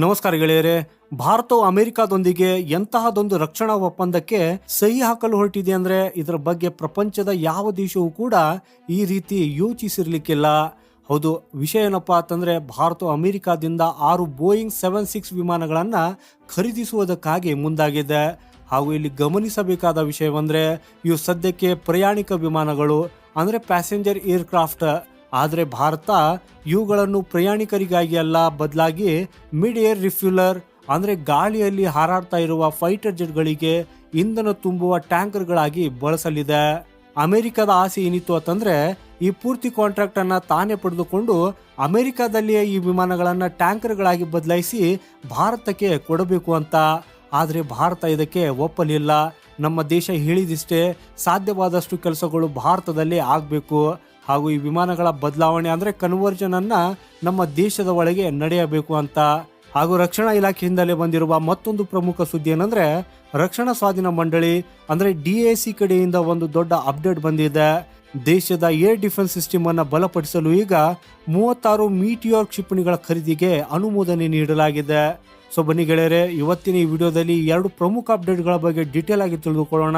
ನಮಸ್ಕಾರ ಗೆಳೆಯರೆ, ಭಾರತವು ಅಮೆರಿಕದೊಂದಿಗೆ ಎಂತಹದೊಂದು ರಕ್ಷಣಾ ಒಪ್ಪಂದಕ್ಕೆ ಸಹಿ ಹಾಕಲು ಹೊರಟಿದೆ ಅಂದ್ರೆ ಇದರ ಬಗ್ಗೆ ಪ್ರಪಂಚದ ಯಾವ ದೇಶವೂ ಕೂಡ ಈ ರೀತಿ ಯೋಚಿಸಿರ್ಲಿಕ್ಕಿಲ್ಲ. ಹೌದು, ವಿಷಯ ಏನಪ್ಪಾ ಅಂತಂದ್ರೆ ಭಾರತ ಅಮೆರಿಕಾದಿಂದ ಆರು ಬೋಯಿಂಗ್ ಸೆವೆನ್ ಸಿಕ್ಸ್ ವಿಮಾನಗಳನ್ನ ಖರೀದಿಸುವುದಕ್ಕಾಗಿ ಮುಂದಾಗಿದೆ. ಹಾಗೂ ಇಲ್ಲಿ ಗಮನಿಸಬೇಕಾದ ವಿಷಯವಂದ್ರೆ ಇವು ಸದ್ಯಕ್ಕೆ ಪ್ರಯಾಣಿಕ ವಿಮಾನಗಳು, ಅಂದ್ರೆ ಪ್ಯಾಸೆಂಜರ್ ಏರ್ಕ್ರಾಫ್ಟ್ ಆದರೆ ಭಾರತ ಇವುಗಳನ್ನು ಪ್ರಯಾಣಿಕರಿಗಾಗಿ ಅಲ್ಲ, ಬದಲಾಗಿ ಮಿಡ್ ಏರ್ ರಿಫ್ಯೂಲರ್ ಅಂದರೆ ಗಾಳಿಯಲ್ಲಿ ಹಾರಾಡ್ತಾ ಇರುವ ಫೈಟರ್ ಜೆಟ್ಗಳಿಗೆ ಇಂಧನ ತುಂಬುವ ಟ್ಯಾಂಕರ್ಗಳಾಗಿ ಬಳಸಲಿದೆ. ಅಮೆರಿಕದ ಆಸೆ ಏನಿತ್ತು ಅಂತಂದ್ರೆ, ಈ ಪೂರ್ತಿ ಕಾಂಟ್ರಾಕ್ಟ್ ಅನ್ನ ತಾನೇ ಪಡೆದುಕೊಂಡು ಅಮೆರಿಕದಲ್ಲಿಯೇ ಈ ವಿಮಾನಗಳನ್ನು ಟ್ಯಾಂಕರ್ಗಳಾಗಿ ಬದಲಾಯಿಸಿ ಭಾರತಕ್ಕೆ ಕೊಡಬೇಕು ಅಂತ. ಆದರೆ ಭಾರತ ಇದಕ್ಕೆ ಒಪ್ಪಲಿಲ್ಲ. ನಮ್ಮ ದೇಶ ಹೇಳಿದಿಷ್ಟೇ, ಸಾಧ್ಯವಾದಷ್ಟು ಕೆಲಸಗಳು ಭಾರತದಲ್ಲಿ ಆಗಬೇಕು. ಹಾಗೂ ಈ ವಿಮಾನಗಳ ಬದಲಾವಣೆ ಅಂದ್ರೆ ಕನ್ವರ್ಜನ್ ಅನ್ನ ನಮ್ಮ ದೇಶದ ಒಳಗೆ ನಡೆಯಬೇಕು ಅಂತ. ಹಾಗೂ ರಕ್ಷಣಾ ಇಲಾಖೆಯಿಂದಲೇ ಬಂದಿರುವ ಮತ್ತೊಂದು ಪ್ರಮುಖ ಸುದ್ದಿ ಏನಂದ್ರೆ, ರಕ್ಷಣಾ ಸ್ವಾಧೀನ ಮಂಡಳಿ ಅಂದ್ರೆ ಡಿ ಎ ಸಿ ಕಡೆಯಿಂದ ಒಂದು ದೊಡ್ಡ ಅಪ್ಡೇಟ್ ಬಂದಿದೆ. ದೇಶದ ಏರ್ ಡಿಫೆನ್ಸ್ ಸಿಸ್ಟಮ್ ಅನ್ನು ಬಲಪಡಿಸಲು ಈಗ ಮೂವತ್ತಾರು ಮೀಟಿಯೋರ್ ಕ್ಷಿಪಣಿಗಳ ಖರೀದಿಗೆ ಅನುಮೋದನೆ ನೀಡಲಾಗಿದೆ. ಸೊ ಬನ್ನಿ ಗೆಳೆಯರೆ, ಇವತ್ತಿನ ಈ ವಿಡಿಯೋದಲ್ಲಿ ಎರಡು ಪ್ರಮುಖ ಅಪ್ಡೇಟ್ಗಳ ಬಗ್ಗೆ ಡೀಟೇಲ್ ಆಗಿ ತಿಳಿದುಕೊಳ್ಳೋಣ.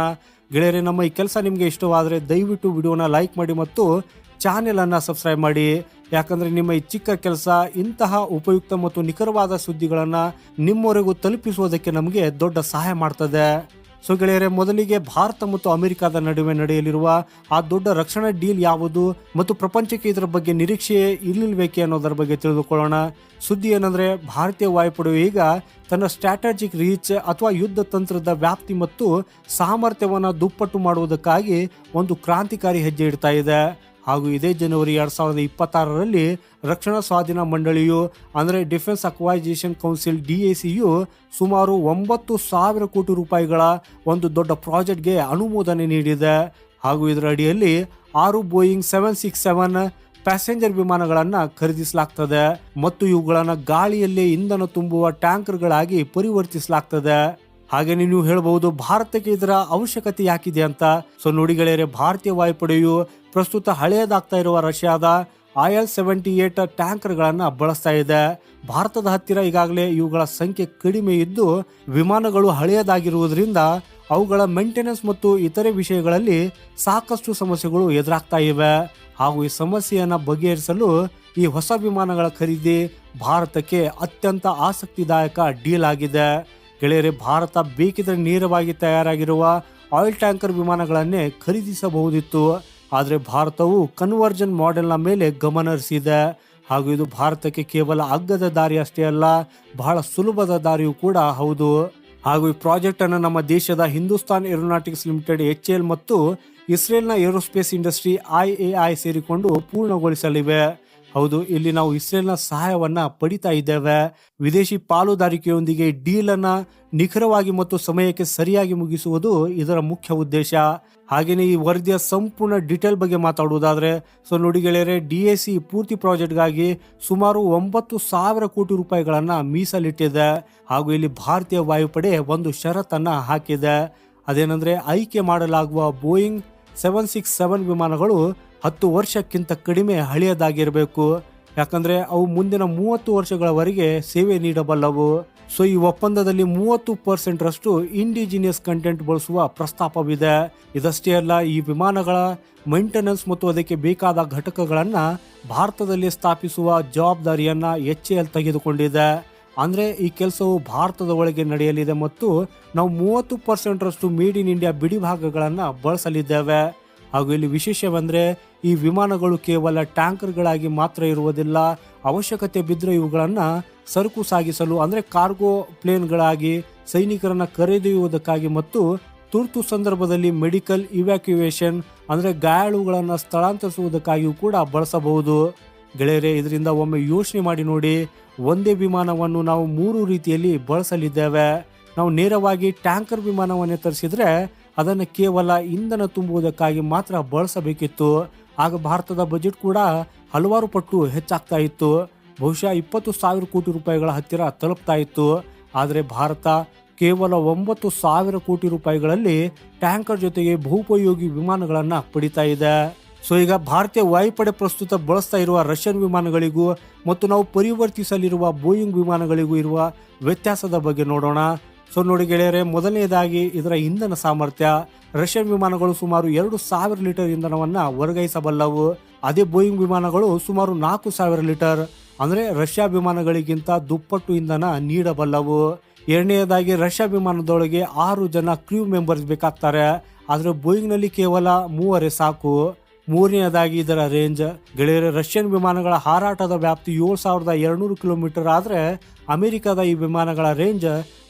ಗೆಳೆಯರೆ, ನಮ್ಮ ಈ ಕೆಲಸ ನಿಮಗೆ ಇಷ್ಟವಾದರೆ ದಯವಿಟ್ಟು ವಿಡಿಯೋನ ಲೈಕ್ ಮಾಡಿ ಮತ್ತು ಚಾನೆಲ್ ಅನ್ನ ಸಬ್ಸ್ಕ್ರೈಬ್ ಮಾಡಿ. ಯಾಕಂದ್ರೆ ನಿಮ್ಮ ಈ ಚಿಕ್ಕ ಕೆಲಸ, ಇಂತಹ ಉಪಯುಕ್ತ ಮತ್ತು ನಿಖರವಾದ ಸುದ್ದಿಗಳನ್ನು ನಿಮ್ಮವರೆಗೂ ತಲುಪಿಸುವುದಕ್ಕೆ ನಮಗೆ ದೊಡ್ಡ ಸಹಾಯ ಮಾಡ್ತದೆ. ಸೊ ಗೆಳೆಯರೆ, ಮೊದಲಿಗೆ ಭಾರತ ಮತ್ತು ಅಮೆರಿಕದ ನಡುವೆ ನಡೆಯಲಿರುವ ಆ ದೊಡ್ಡ ರಕ್ಷಣಾ ಡೀಲ್ ಯಾವುದು ಮತ್ತು ಪ್ರಪಂಚಕ್ಕೆ ಇದರ ಬಗ್ಗೆ ನಿರೀಕ್ಷೆ ಇರ್ಲಿಲ್ಬೇಕೆ ಅನ್ನೋದರ ಬಗ್ಗೆ ತಿಳಿದುಕೊಳ್ಳೋಣ. ಸುದ್ದಿ ಏನಂದ್ರೆ, ಭಾರತೀಯ ವಾಯುಪಡೆ ಈಗ ತನ್ನ ಸ್ಟ್ರಾಟಜಿಕ್ ರೀಚ್ ಅಥವಾ ಯುದ್ಧ ತಂತ್ರದ ವ್ಯಾಪ್ತಿ ಮತ್ತು ಸಾಮರ್ಥ್ಯವನ್ನು ದುಪ್ಪಟ್ಟು ಮಾಡುವುದಕ್ಕಾಗಿ ಒಂದು ಕ್ರಾಂತಿಕಾರಿ ಹೆಜ್ಜೆ ಇಡ್ತಾ ಇದೆ. ಹಾಗೂ ಇದೇ ಜನವರಿ ಎರಡು ಸಾವಿರದ ಇಪ್ಪತ್ತಾರರಲ್ಲಿ ರಕ್ಷಣಾ ಸ್ವಾಧೀನ ಮಂಡಳಿಯು, ಅಂದರೆ defence acquisition council D A ಸಿಯು ಸುಮಾರು ಒಂಬತ್ತು ಸಾವಿರ ಕೋಟಿ ರೂಪಾಯಿಗಳ ಒಂದು ದೊಡ್ಡ ಪ್ರಾಜೆಕ್ಟ್ಗೆ ಅನುಮೋದನೆ ನೀಡಿದೆ. ಹಾಗೂ ಇದರ ಅಡಿಯಲ್ಲಿ ಆರು Boeing seven six seven passenger ವಿಮಾನಗಳನ್ನು ಖರೀದಿಸಲಾಗ್ತದೆ ಮತ್ತು ಇವುಗಳನ್ನು ಗಾಳಿಯಲ್ಲಿ ಇಂಧನ ತುಂಬುವ ಟ್ಯಾಂಕರ್ಗಳಾಗಿ ಪರಿವರ್ತಿಸಲಾಗ್ತದೆ. ಹಾಗೆ ನೀವು ಹೇಳಬಹುದು, ಭಾರತಕ್ಕೆ ಇದರ ಅವಶ್ಯಕತೆ ಯಾಕಿದೆ ಅಂತ. ಸೊ ನುಡಿಗಳೇರೆ ಭಾರತೀಯ ವಾಯುಪಡೆಯು ಪ್ರಸ್ತುತ ಹಳೆಯದಾಗ್ತಾ ಇರುವ ರಷ್ಯಾದ ಆಯಲ್ ಸೆವೆಂಟಿ ಏಟ್ ಟ್ಯಾಂಕರ್ಗಳನ್ನು ಬಳಸ್ತಾ ಇದೆ. ಭಾರತದ ಹತ್ತಿರ ಈಗಾಗಲೇ ಇವುಗಳ ಸಂಖ್ಯೆ ಕಡಿಮೆ ಇದ್ದು, ವಿಮಾನಗಳು ಹಳೆಯದಾಗಿರುವುದರಿಂದ ಅವುಗಳ ಮೇಂಟೆನೆನ್ಸ್ ಮತ್ತು ಇತರೆ ವಿಷಯಗಳಲ್ಲಿ ಸಾಕಷ್ಟು ಸಮಸ್ಯೆಗಳು ಎದುರಾಗ್ತಾ ಇವೆ. ಹಾಗೂ ಈ ಸಮಸ್ಯೆಯನ್ನು ಬಗೆಹರಿಸಲು ಈ ಹೊಸ ವಿಮಾನಗಳ ಖರೀದಿ ಭಾರತಕ್ಕೆ ಅತ್ಯಂತ ಆಸಕ್ತಿದಾಯಕ ಡೀಲ್ ಆಗಿದೆ. ಗೆಳೆಯರೆ, ಭಾರತ ಬೇಕಿದ್ರೆ ನೇರವಾಗಿ ತಯಾರಾಗಿರುವ ಆಯಿಲ್ ಟ್ಯಾಂಕರ್ ವಿಮಾನಗಳನ್ನೇ ಖರೀದಿಸಬಹುದಿತ್ತು. ಆದರೆ ಭಾರತವು ಕನ್ವರ್ಜನ್ ಮಾಡೆಲ್ನ ಮೇಲೆ ಗಮನ ಹರಿಸಿದೆ. ಹಾಗೂ ಇದು ಭಾರತಕ್ಕೆ ಕೇವಲ ಅಗ್ಗದ ದಾರಿ ಅಷ್ಟೇ ಅಲ್ಲ, ಬಹಳ ಸುಲಭದ ದಾರಿಯೂ ಕೂಡ ಹೌದು. ಹಾಗೂ ಈ ಪ್ರಾಜೆಕ್ಟ್ ಅನ್ನು ನಮ್ಮ ದೇಶದ Hindustan aeronautics limited, H L ಮತ್ತು ಇಸ್ರೇಲ್ನ aerospace industry, I A I ಸೇರಿಕೊಂಡು ಪೂರ್ಣಗೊಳಿಸಲಿವೆ. ಹೌದು, ಇಲ್ಲಿ ನಾವು ಇಸ್ರೇಲ್ನ ಸಹಾಯವನ್ನ ಪಡಿತಾ ಇದ್ದೇವೆ. ವಿದೇಶಿ ಪಾಲುದಾರಿಕೆಯೊಂದಿಗೆ ಡೀಲ್ ಅನ್ನ ನಿಖರವಾಗಿ ಮತ್ತು ಸಮಯಕ್ಕೆ ಸರಿಯಾಗಿ ಮುಗಿಸುವುದು ಇದರ ಮುಖ್ಯ ಉದ್ದೇಶ. ಹಾಗೆಯೇ ಈ ವರದಿಯ ಸಂಪೂರ್ಣ ಡೀಟೇಲ್ ಬಗ್ಗೆ ಮಾತಾಡುವುದಾದ್ರೆ, ಸೊ ನೋಡಿ ಗೆಳೆಯರೆ, ಡಿ ಎ ಸಿ ಪೂರ್ತಿ ಪ್ರಾಜೆಕ್ಟ್ಗಾಗಿ ಸುಮಾರು ಒಂಬತ್ತು ಸಾವಿರ ಕೋಟಿ ರೂಪಾಯಿಗಳನ್ನ ಮೀಸಲಿಟ್ಟಿದೆ. ಹಾಗೂ ಇಲ್ಲಿ ಭಾರತೀಯ ವಾಯುಪಡೆ ಒಂದು ಷರತ್ತನ್ನ ಹಾಕಿದೆ. ಅದೇನಂದ್ರೆ, ಆಯ್ಕೆ ಮಾಡಲಾಗುವ ಬೋಯಿಂಗ್ ಸೆವೆನ್ ಸಿಕ್ಸ್ ಸೆವೆನ್ ವಿಮಾನಗಳು ಹತ್ತು ವರ್ಷಕ್ಕಿಂತ ಕಡಿಮೆ ಹಳೆಯದಾಗಿರಬೇಕು. ಯಾಕಂದ್ರೆ ಅವು ಮುಂದಿನ ಮೂವತ್ತು ವರ್ಷಗಳವರೆಗೆ ಸೇವೆ ನೀಡಬಲ್ಲವು. ಸೊ ಈ ಒಪ್ಪಂದದಲ್ಲಿ ಮೂವತ್ತು ಪರ್ಸೆಂಟ್ ರಷ್ಟು ಇಂಡಿಜಿನಿಯಸ್ ಕಂಟೆಂಟ್ ಬಳಸುವ ಪ್ರಸ್ತಾಪವಿದೆ. ಇದಷ್ಟೇ ಅಲ್ಲ, ಈ ವಿಮಾನಗಳ ಮೇಂಟೆನೆನ್ಸ್ ಮತ್ತು ಅದಕ್ಕೆ ಬೇಕಾದ ಘಟಕಗಳನ್ನು ಭಾರತದಲ್ಲಿ ಸ್ಥಾಪಿಸುವ ಜವಾಬ್ದಾರಿಯನ್ನು ಎಚ್ ಎಲ್ ತೆಗೆದುಕೊಂಡಿದೆ. ಅಂದ್ರೆ, ಈ ಕೆಲಸವು ಭಾರತದ ಒಳಗೆ ನಡೆಯಲಿದೆ ಮತ್ತು ನಾವು ಮೂವತ್ತು ಪರ್ಸೆಂಟ್ ರಷ್ಟು ಮೇಡ್ ಇನ್ ಇಂಡಿಯಾ ಬಿಡಿ ಭಾಗಗಳನ್ನು ಬಳಸಲಿದ್ದೇವೆ. ಹಾಗೂ ಇಲ್ಲಿ ವಿಶೇಷವೆಂದರೆ ಈ ವಿಮಾನಗಳು ಕೇವಲ ಟ್ಯಾಂಕರ್ಗಳಾಗಿ ಮಾತ್ರ ಇರುವುದಿಲ್ಲ. ಅವಶ್ಯಕತೆ ಬಿದ್ದರೆ ಇವುಗಳನ್ನು ಸರಕು ಸಾಗಿಸಲು, ಅಂದರೆ ಕಾರ್ಗೋ ಪ್ಲೇನ್ಗಳಾಗಿ ಸೈನಿಕರನ್ನು ಕರೆದೊಯ್ಯುವುದಕ್ಕಾಗಿ ಮತ್ತು ತುರ್ತು ಸಂದರ್ಭದಲ್ಲಿ ಮೆಡಿಕಲ್ ಇವ್ಯಾಕ್ಯುವೇಷನ್ ಅಂದರೆ ಗಾಯಾಳುಗಳನ್ನು ಸ್ಥಳಾಂತರಿಸುವುದಕ್ಕಾಗಿಯೂ ಕೂಡ ಬಳಸಬಹುದು. ಗೆಳೆಯರೆ, ಇದರಿಂದ ಒಮ್ಮೆ ಯೋಚನೆ ಮಾಡಿ ನೋಡಿ, ಒಂದೇ ವಿಮಾನವನ್ನು ನಾವು ಮೂರು ರೀತಿಯಲ್ಲಿ ಬಳಸಲಿದ್ದೇವೆ. ನಾವು ನೇರವಾಗಿ ಟ್ಯಾಂಕರ್ ವಿಮಾನವನ್ನೇ ತರಿಸಿದ್ರೆ ಅದನ್ನು ಕೇವಲ ಇಂಧನ ತುಂಬುವುದಕ್ಕಾಗಿ ಮಾತ್ರ ಬಳಸಬೇಕಿತ್ತು. ಆಗ ಭಾರತದ ಬಜೆಟ್ ಕೂಡ ಹಲವಾರು ಪಟ್ಟು ಹೆಚ್ಚಾಗ್ತಾ ಇತ್ತು. ಬಹುಶಃ ಇಪ್ಪತ್ತು ಸಾವಿರ ಕೋಟಿ ರೂಪಾಯಿಗಳ ಹತ್ತಿರ ತಲುಪ್ತಾ ಇತ್ತು. ಆದರೆ ಭಾರತ ಕೇವಲ ಒಂಬತ್ತು ಸಾವಿರ ಕೋಟಿ ರೂಪಾಯಿಗಳಲ್ಲಿ ಟ್ಯಾಂಕರ್ ಜೊತೆಗೆ ಬಹುಪಯೋಗಿ ವಿಮಾನಗಳನ್ನು ಪಡಿತಾ ಇದೆ. ಸೊ, ಈಗ ಭಾರತೀಯ ವಾಯುಪಡೆ ಪ್ರಸ್ತುತ ಬಳಸ್ತಾ ಇರುವ ರಷ್ಯನ್ ವಿಮಾನಗಳಿಗೂ ಮತ್ತು ನಾವು ಪರಿವರ್ತಿಸಲಿರುವ ಬೋಯಿಂಗ್ ವಿಮಾನಗಳಿಗೂ ಇರುವ ವ್ಯತ್ಯಾಸದ ಬಗ್ಗೆ ನೋಡೋಣ. ಸೊ ನೋಡಿ ಗೆಳೆಯರೆ, ಮೊದಲನೇದಾಗಿ ಇದರ ಇಂಧನ ಸಾಮರ್ಥ್ಯ. ರಷ್ಯನ್ ವಿಮಾನಗಳು ಸುಮಾರು ಎರಡು ಸಾವಿರ ಲೀಟರ್ ಇಂಧನವನ್ನು ವರ್ಗಾಯಿಸಬಲ್ಲವು. ಅದೇ ಬೋಯಿಂಗ್ ವಿಮಾನಗಳು ಸುಮಾರು ನಾಲ್ಕು ಸಾವಿರ ಲೀಟರ್. ಅಂದರೆ ರಷ್ಯಾ ವಿಮಾನಗಳಿಗಿಂತ ದುಪ್ಪಟ್ಟು ಇಂಧನ ನೀಡಬಲ್ಲವು. ಎರಡನೆಯದಾಗಿ ರಷ್ಯಾ ವಿಮಾನದೊಳಗೆ ಆರು ಜನ ಕ್ರೂ ಮೆಂಬರ್ಸ್ ಬೇಕಾಗ್ತಾರೆ. ಆದರೆ ಬೋಯಿಂಗ್ನಲ್ಲಿ ಕೇವಲ ಮೂವರೇ ಸಾಕು. ಮೂರನೆಯದಾಗಿ ಇದರ ರೇಂಜ್. ಗೆಳೆಯರ, ರಷ್ಯನ್ ವಿಮಾನಗಳ ಹಾರಾಟದ ವ್ಯಾಪ್ತಿ ಏಳು ಸಾವಿರದ ಎರಡುನೂರು ಕಿಲೋಮೀಟರ್ ಆದರೆ ಅಮೆರಿಕದ ಈ ವಿಮಾನಗಳ ರೇಂಜ್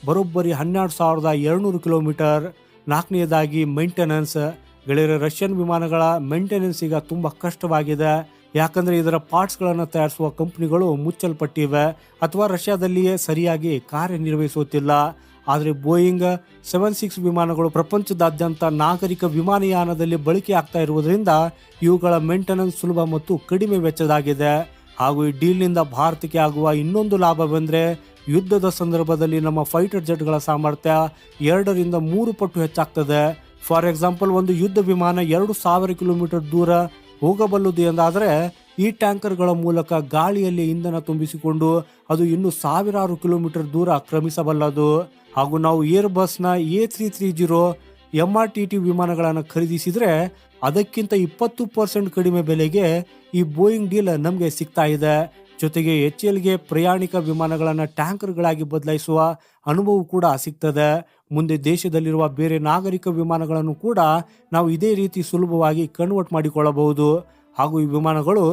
ಬರೋಬ್ಬರಿ ಹನ್ನೆರಡು ಸಾವಿರದ ಎರಡುನೂರು ಕಿಲೋಮೀಟರ್. ನಾಲ್ಕನೆಯದಾಗಿ ಮೈಂಟೆನೆನ್ಸ್ ಗೆಳೆಯರ, ರಷ್ಯನ್ ವಿಮಾನಗಳ ಮೇಂಟೆನೆನ್ಸ್ ಈಗ ತುಂಬ ಕಷ್ಟವಾಗಿದೆ. ಯಾಕಂದರೆ ಇದರ ಪಾರ್ಟ್ಸ್ಗಳನ್ನು ತಯಾರಿಸುವ ಕಂಪ್ನಿಗಳು ಮುಚ್ಚಲ್ಪಟ್ಟಿವೆ. ಅಥವಾ ರಷ್ಯಾದಲ್ಲಿಯೇ ಸರಿಯಾಗಿ ಕಾರ್ಯನಿರ್ವಹಿಸುತ್ತಿಲ್ಲ. ಆದರೆ ಬೋಯಿಂಗ್ ಸೆವೆನ್ ಸಿಕ್ಸ್ ವಿಮಾನಗಳು ಪ್ರಪಂಚದಾದ್ಯಂತ ನಾಗರಿಕ ವಿಮಾನಯಾನದಲ್ಲಿ ಬಳಕೆ ಆಗ್ತಾ ಇರುವುದರಿಂದ ಇವುಗಳ ಮೇಂಟೆನೆನ್ಸ್ ಸುಲಭ ಮತ್ತು ಕಡಿಮೆ ವೆಚ್ಚದಾಗಿದೆ. ಹಾಗೂ ಈ ಡೀಲ್ನಿಂದ ಭಾರತಕ್ಕೆ ಆಗುವ ಇನ್ನೊಂದು ಲಾಭವೆಂದರೆ ಯುದ್ಧದ ಸಂದರ್ಭದಲ್ಲಿ ನಮ್ಮ ಫೈಟರ್ ಜೆಟ್ಗಳ ಸಾಮರ್ಥ್ಯ ಎರಡರಿಂದ ಮೂರು ಪಟ್ಟು ಹೆಚ್ಚಾಗ್ತದೆ. ಫಾರ್ ಎಕ್ಸಾಂಪಲ್, ಒಂದು ಯುದ್ಧ ವಿಮಾನ ಎರಡು ಸಾವಿರ ಕಿಲೋಮೀಟರ್ ದೂರ ಹೋಗಬಲ್ಲದು ಎಂದಾದರೆ ಈ ಟ್ಯಾಂಕರ್ಗಳ ಮೂಲಕ ಗಾಳಿಯಲ್ಲಿ ಇಂಧನ ತುಂಬಿಸಿಕೊಂಡು ಅದು ಇನ್ನೂ ಸಾವಿರಾರು ಕಿಲೋಮೀಟರ್ ದೂರ ಕ್ರಮಿಸಬಲ್ಲದು. ಹಾಗೂ ನಾವು ಏರ್ ಬಸ್ನ A three three zero M R T T ವಿಮಾನಗಳನ್ನು ಖರೀದಿಸಿದರೆ ಅದಕ್ಕಿಂತ ಇಪ್ಪತ್ತು ಪರ್ಸೆಂಟ್ ಕಡಿಮೆ ಬೆಲೆಗೆ ಈ ಬೋಯಿಂಗ್ ಡೀಲ್ ನಮಗೆ ಸಿಗ್ತಾ ಇದೆ. ಜೊತೆಗೆ ಎಚ್ ಎಲ್ಗೆ ಪ್ರಯಾಣಿಕ ವಿಮಾನಗಳನ್ನು ಟ್ಯಾಂಕರ್ಗಳಾಗಿ ಬದಲಾಯಿಸುವ ಅನುಭವ ಕೂಡ ಸಿಗ್ತದೆ. ಮುಂದೆ ದೇಶದಲ್ಲಿರುವ ಬೇರೆ ನಾಗರಿಕ ವಿಮಾನಗಳನ್ನು ಕೂಡ ನಾವು ಇದೇ ರೀತಿ ಸುಲಭವಾಗಿ ಕನ್ವರ್ಟ್ ಮಾಡಿಕೊಳ್ಳಬಹುದು. ಹಾಗೂ ಈ ವಿಮಾನಗಳು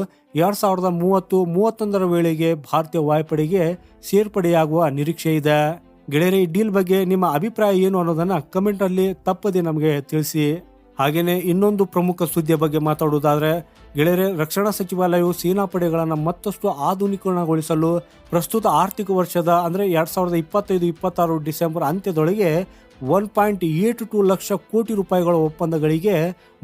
ಎರಡ್ ಸಾವಿರದ ಮೂವತ್ತು ಮೂವತ್ತೊಂದರ ವೇಳೆಗೆ ಭಾರತೀಯ ವಾಯುಪಡೆಗೆ ಸೇರ್ಪಡೆಯಾಗುವ ನಿರೀಕ್ಷೆ ಇದೆ. ಗೆಳೆಯರೆ, ಈ ಡೀಲ್ ಬಗ್ಗೆ ನಿಮ್ಮ ಅಭಿಪ್ರಾಯ ಏನು ಅನ್ನೋದನ್ನ ಕಮೆಂಟ್ ಅಲ್ಲಿ ತಪ್ಪದೆ ನಮಗೆ ತಿಳಿಸಿ. ಹಾಗೆಯೇ ಇನ್ನೊಂದು ಪ್ರಮುಖ ಸುದ್ದಿಯ ಬಗ್ಗೆ ಮಾತಾಡುವುದಾದ್ರೆ, ಗೆಳೆಯರೆ, ರಕ್ಷಣಾ ಸಚಿವಾಲಯವು ಸೇನಾ ಪಡೆಗಳನ್ನು ಮತ್ತಷ್ಟು ಆಧುನೀಕರಣಗೊಳಿಸಲು ಪ್ರಸ್ತುತ ಆರ್ಥಿಕ ವರ್ಷದ, ಅಂದ್ರೆ ಎರಡ್ ಸಾವಿರದ ಇಪ್ಪತ್ತೈದು, ಇಪ್ಪತ್ತಾರು ಡಿಸೆಂಬರ್ ಅಂತ್ಯದೊಳಗೆ one point eight two lakh crore ರೂಪಾಯಿಗಳ ಒಪ್ಪಂದಗಳಿಗೆ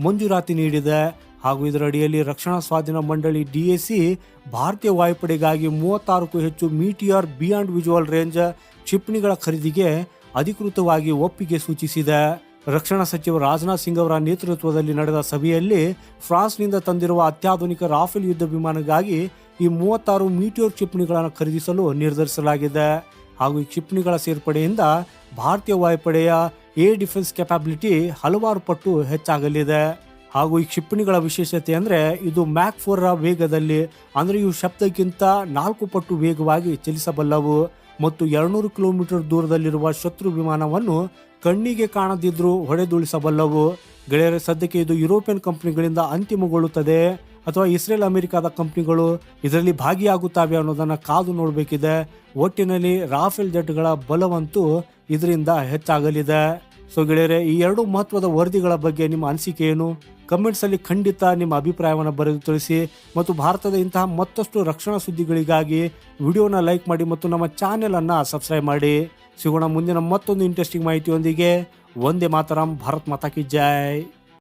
ಮಂಜೂರಾತಿ ನೀಡಿದೆ. ಹಾಗೂ ಇದರ ಅಡಿಯಲ್ಲಿ ರಕ್ಷಣಾ ಸ್ವಾಧೀನ ಮಂಡಳಿ ಡಿಎಸಿ ಭಾರತೀಯ ವಾಯುಪಡೆಗಾಗಿ ಮೂವತ್ತಾರಕ್ಕೂ ಹೆಚ್ಚು ಮೀಟಿಯರ್ ಬಿಯಾಂಡ್ ವಿಜುವಲ್ ರೇಂಜ್ ಕ್ಷಿಪಣಿಗಳ ಖರೀದಿಗೆ ಅಧಿಕೃತವಾಗಿ ಒಪ್ಪಿಗೆ ಸೂಚಿಸಿದೆ. ರಕ್ಷಣಾ ಸಚಿವ ರಾಜನಾಥ್ ಸಿಂಗ್ ಅವರ ನೇತೃತ್ವದಲ್ಲಿ ನಡೆದ ಸಭೆಯಲ್ಲಿ ಫ್ರಾನ್ಸ್ನಿಂದ ತಂದಿರುವ ಅತ್ಯಾಧುನಿಕ ರಾಫೆಲ್ ಯುದ್ಧ ವಿಮಾನಗಾಗಿ ಈ ಮೂವತ್ತಾರು ಮೀಟಿಯೋರ್ ಕ್ಷಿಪಣಿಗಳನ್ನು ಖರೀದಿಸಲು ನಿರ್ಧರಿಸಲಾಗಿದೆ. ಹಾಗೂ ಈ ಕ್ಷಿಪಣಿಗಳ ಸೇರ್ಪಡೆಯಿಂದ ಭಾರತೀಯ ವಾಯುಪಡೆಯ ಏರ್ ಡಿಫೆನ್ಸ್ ಕೆಪಾಬಿಲಿಟಿ ಹಲವಾರು ಪಟ್ಟು ಹೆಚ್ಚಾಗಲಿದೆ. ಹಾಗೂ ಈ ಕ್ಷಿಪಣಿಗಳ ವಿಶೇಷತೆ ಅಂದರೆ ಇದು ಮ್ಯಾಕ್ ಫೋರ್ ವೇಗದಲ್ಲಿ ಅಂದರೆ ಇವು ಶಬ್ದಕ್ಕಿಂತ ನಾಲ್ಕು ಪಟ್ಟು ವೇಗವಾಗಿ ಚಲಿಸಬಲ್ಲವು. ಮತ್ತು ಎರಡ್ನೂರು ಕಿಲೋಮೀಟರ್ ದೂರದಲ್ಲಿರುವ ಶತ್ರು ವಿಮಾನವನ್ನು ಕಣ್ಣಿಗೆ ಕಾಣದಿದ್ರೂ ಹೊಡೆದುಳಿಸಬಲ್ಲವು. ಗೆಳೆಯರ, ಸದ್ಯಕ್ಕೆ ಇದು ಯುರೋಪಿಯನ್ ಕಂಪನಿಗಳಿಂದ ಅಂತಿಮಗೊಳ್ಳುತ್ತದೆ. ಅಥವಾ ಇಸ್ರೇಲ್ ಅಮೆರಿಕಾದ ಕಂಪ್ನಿಗಳು ಇದರಲ್ಲಿ ಭಾಗಿಯಾಗುತ್ತವೆ ಅನ್ನೋದನ್ನ ಕಾದು ನೋಡಬೇಕಿದೆ. ಒಟ್ಟಿನಲ್ಲಿ ರಾಫೆಲ್ ಜೆಟ್ಗಳ ಬಲವಂತೂ ಇದರಿಂದ ಹೆಚ್ಚಾಗಲಿದೆ. ಸೊ ಗೆಳೆಯರೆ, ಈ ಎರಡು ಮಹತ್ವದ ವರದಿಗಳ ಬಗ್ಗೆ ನಿಮ್ಮ ಅನಿಸಿಕೆ ಏನು? ಕಮೆಂಟ್ಸ್ ಅಲ್ಲಿ ಖಂಡಿತ ನಿಮ್ಮ ಅಭಿಪ್ರಾಯವನ್ನು ಬರೆದು ತಿಳಿಸಿ ಮತ್ತು ಭಾರತದ ಇಂತಹ ಮತ್ತಷ್ಟು ರಕ್ಷಣಾ ಸುದ್ದಿಗಳಿಗಾಗಿ ವಿಡಿಯೋನ ಲೈಕ್ ಮಾಡಿ ಮತ್ತು ನಮ್ಮ ಚಾನೆಲ್ ಅನ್ನ ಸಬ್ಸ್ಕ್ರೈಬ್ ಮಾಡಿ. ಸಿಗೋಣ ಮುಂದಿನ ಮತ್ತೊಂದು ಇಂಟ್ರೆಸ್ಟಿಂಗ್ ಮಾಹಿತಿಯೊಂದಿಗೆ. ಒಂದೇ ಮಾತರಂ, ಭಾರತ್ ಮಾತಾ ಕಿ ಜೈ.